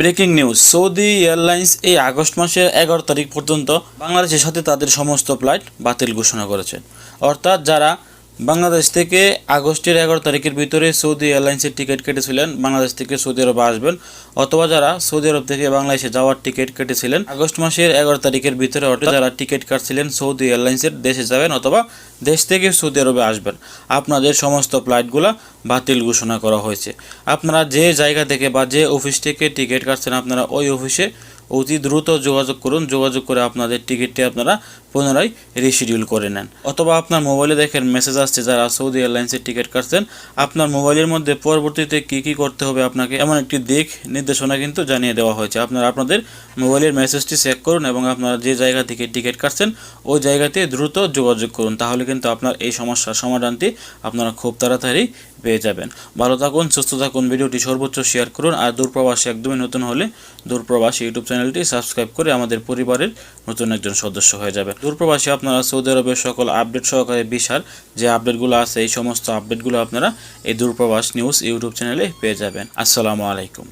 Breaking news. Saudi airlines এই August মাসের এগারো তারিখ পর্যন্ত বাংলাদেশের সাথে তাদের সমস্ত ফ্লাইট বাতিল ঘোষণা করেছে। অর্থাৎ যারা বাংলাদেশ থেকে আগস্টের এগারো তারিখের ভিতরে সৌদি এয়ারলাইন্সের টিকিট কেটেছিলেন। বাংলাদেশ থেকে সৌদি আরবে আসবেন। অথবা যারা সৌদি আরব থেকে বাংলাদেশে যাওয়ার টিকিট কেটেছিলেন, আগস্ট মাসের এগারো তারিখের ভিতরে অর্থাৎ যারা টিকিট কাটছিলেন, সৌদি এয়ারলাইন্সের দেশে যাবেন অথবা দেশ থেকে সৌদি আরবে আসবেন। আপনাদের সমস্ত ফ্লাইটগুলো বাতিল ঘোষণা করা হয়েছে। আপনারা যে জায়গা থেকে বা যে অফিস থেকে টিকিট কাটছেন, আপনারা ওই অফিসে অতি দ্রুত যোগাযোগ করুন। যোগাযোগ করে আপনাদের টিকিটটি আপনারা পুনরায় রিশিডিউল করে নেন। অথবা আপনার মোবাইলে দেখেন মেসেজ আসছে, যারা সৌদি এয়ারলাইন্সের টিকিট কাটছেন, আপনার মোবাইলের মধ্যে পরবর্তীতে কী কী করতে হবে আপনাকে এমন একটি দিক নির্দেশনা কিন্তু জানিয়ে দেওয়া হয়েছে। আপনারা আপনাদের মোবাইলের মেসেজটি চেক করুন এবং আপনারা যে জায়গা থেকে টিকিট কাটছেন, ওই জায়গাতে দ্রুত যোগাযোগ করুন। তাহলে কিন্তু আপনার এই সমস্যার সমাধানটি আপনারা খুব তাড়াতাড়ি পেয়ে যাবেন। ভালো থাকুন, সুস্থ থাকুন, ভিডিওটি সর্বোচ্চ শেয়ার করুন আর দূরপ্রবাসী একদমই নতুন হলে দূরপ্রবাসী ইউটিউব চ্যানেলটি সাবস্ক্রাইব করে আমাদের পরিবারের নতুন একজন সদস্য হয়ে যাবে। দূরপ্রবাসী আপনারা সৌদি আরবের সকল আপডেট সহকারে বিশাল যে আপডেটগুলো আছে, এই সমস্ত আপডেটগুলো আপনারা এই দূরপ্রবাস নিউজ ইউটিউব চ্যানেলে পেয়ে যাবেন। আসসালামু আলাইকুম।